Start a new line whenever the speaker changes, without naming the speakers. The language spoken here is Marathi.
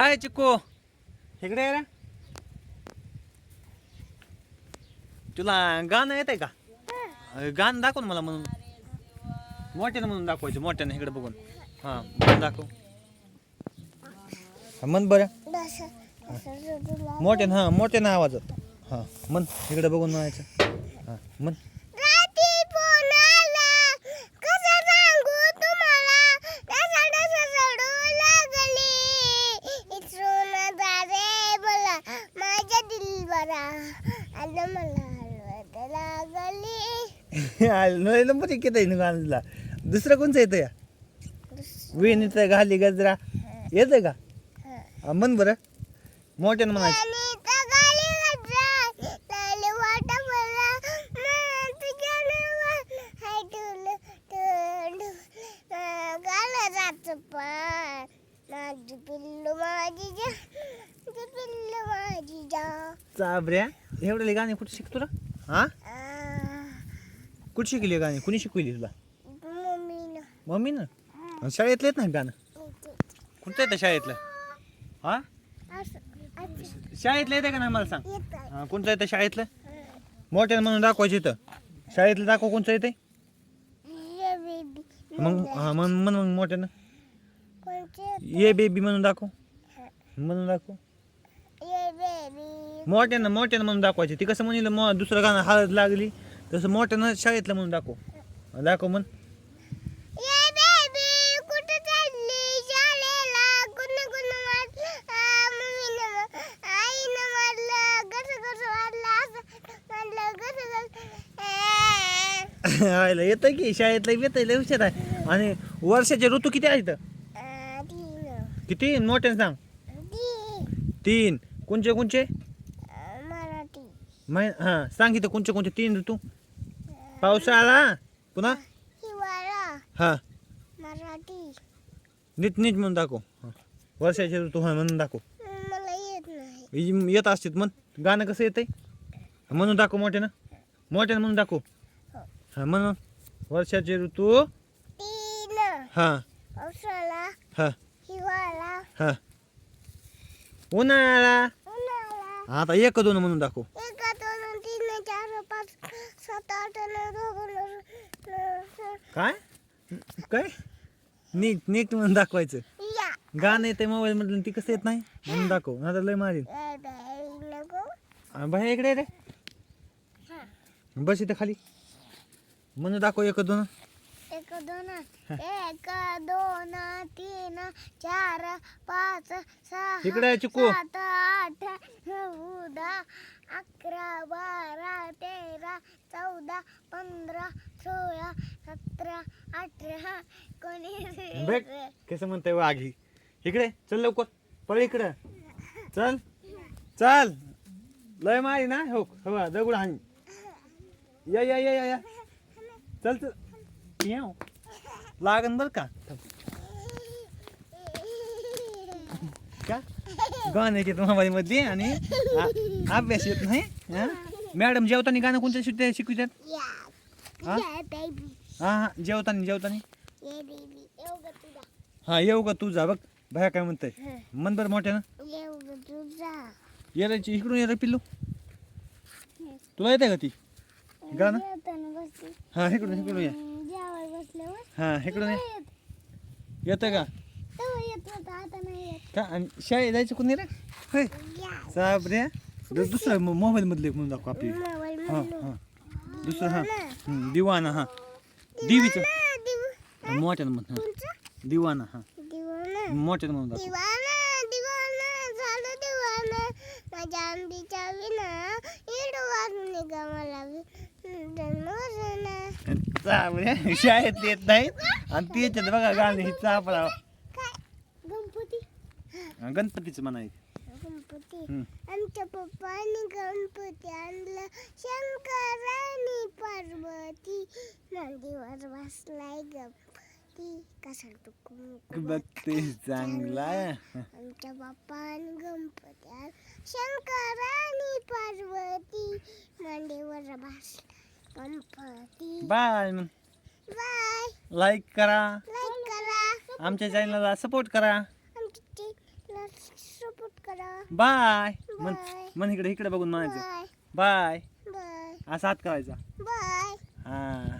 आय चिक्को. इकडे रे. तुला गाणं येत आहे का गाणं दाखव ना मला म्हणून. मोठ्यानं म्हणून दाखवायचं मोठ्यानं इकडे बघून. हां दाखव. हा, म्हण बरं. मोठ्यानं हां मोठ्यानं आवाजात. हां म्हण इकडे बघून म्हणायचं. हां म्हण.
दिलबरा आलं मला हलवत लागली
नाही नंबर एक येत आहे दुसरं कोणचं येतं या विणीत घाली गजरा येतं का हा, म्हण बरं मोठ्यानं म्हणायचं
आणि त्या गाली गजरा लाली वाटा मला तुझ्या नावात हाय पण माझी पिल्लू माझी जा माझी पिल्लू माझी जा.
चाबऱ्या एवढे गाणे कुठे शिकतो ना हा?
आ,
कुठे शिकली गाणी? कुणी शिकवली तुला?
मम्मीनं.
मम्मी ना शाळेतलं येत नाही गाणं? कुठचं येतं शाळेतलं? हा?
असं असं.
शाळेतलं येतं का नाही मला सांग?
येतं.
हा कोणतं येतं शाळेतलं? मोठ्यानं म्हणून दाखवायचं इथं. शाळेतलं दाखव कोणचं येतं
ये
मग हा म्हण मग मोठ्यानं. ये बेबी म्हणून दाखव. म्हणून दाखव.
ये बेबी
मोठ्यानं मोठ्यानं म्हणून दाखवायचे. ती कसं म्हणलं मग दुसरं गाणं हळद लागली तसं मोठ्यानं शाळेतलं म्हणून दाखव. दाखव म्हण. आयला येतं की शाळेतलं येतं हुशार आहे. आणि वर्षाचे ऋतू किती आहेत? किती? मोठ्यानं सांग. तीन. कोणचे कोणचे?
मराठी.
मै हां सांग इथं कोणचे कोणते तीन ऋतू. पावसाळा पुन्हा?
हिवाळा.
हां.
मराठी.
नीट नीट म्हणून दाखव. हां. वर्षाचे ऋतू हा म्हणून दाखव.
मला येत नाही.
इ- येत असतात म्हण. गाणं कसं येतंय? म्हणून दाखव मोठ्यानं मोठ्यानं म्हणून दाखव. हां. म्हण मग. वर्षाचे ऋतू.
तीन.
हां.
पावसाळा.
हां. हां. उन्हाळा.
उन्हाळा.
आता एक दोन म्हणून दाखव.
एका दोन तीन चार पाच सात आठ नऊ दहा अकरा,
काय? काय? नीट नीट म्हणून दाखवायचं.
या.
गाणं येते मोबाईल मधलं ती कसं येत नाही? म्हणून दाखव. आता लय मारील
ए बाई नको.
आ, बाहेर इकडे ये रे. बस इथं खाली. म्हणून दाखव एक दोन.
एक दोन एक दोन तीन चार पाच सहा
इकडे चिकू.
सात आठ नऊ दहा अकरा बारा तेरा चौदा पंधरा सोळा सतरा अठरा
भेट.
कोणी
कसं म्हणतंय वाघी इकडे चल लवकर. पळ इकडं. चल. चल. लय मारी ना. हो हवा दगड हानी. या या या या या. चल चल. लागन बर का का गाणं येते मोबाईल मध्ये आणि अभ्यास येत नाही हा? मॅडम जेवताना गाणं कोणतं शिकते शिकवितात हा? हा हा जेवताना जेवताना
बेबी येऊ ग तुझा
हा बघ बाहेर काय म्हणतंय मन बरं
ग तुझा
येरायची इकडून येरा पिल्लू तुला येते का ती गाणं हा इकडून इकडून ये
बसल्यावर?
हा इकडून ये. येतं. का?
तेव्हा येत होता आता नाही येत.
का आणि शाळेत जायचं कोणी रे? होय. साबऱ्या दु- दुसरं मोबाईल मधले म्हणून दाखव आपली.
मोबाईल
हा हा. दुसरं हा. हम्म, दिवाना हा. देवीचं. हा, मोठ्यानं म्हण हा. दिवाना हा.
दिवाना.
मोठ्यानं म्हणून दाखव.
दिवाना दिवाना झालं दिवाना. माझ्या आंबीच्या विना इड वाजून निघा मला जन्मजना
साबऱ्या शाळेत येत नाही आणि ती याच्यात बघा गाणे ही चापडा
गणपती
गणपतीचं म्हणायचं.
गणपती.
हम्म.
आमच्या पप्पानी गणपती आणला. शंकरानी पार्वती. नंदीवर बसलाय गणपती. कसा टुकू
बघते चांगला.
आमच्या बाप्पाने गणपती आण शंकरानी पार्वती. मांडीवर बस गणपती.
बाय.
बाय.
लाईक करा.
लाईक करा.
आमच्या चॅनलला सपोर्ट करा.
सपोर्ट करा.
बाय मन
Bye.
मन इकडे इकडे बघून म्हणायचं.
बाय
बाय
बाय
असा हात करायचा.
बाय
हा.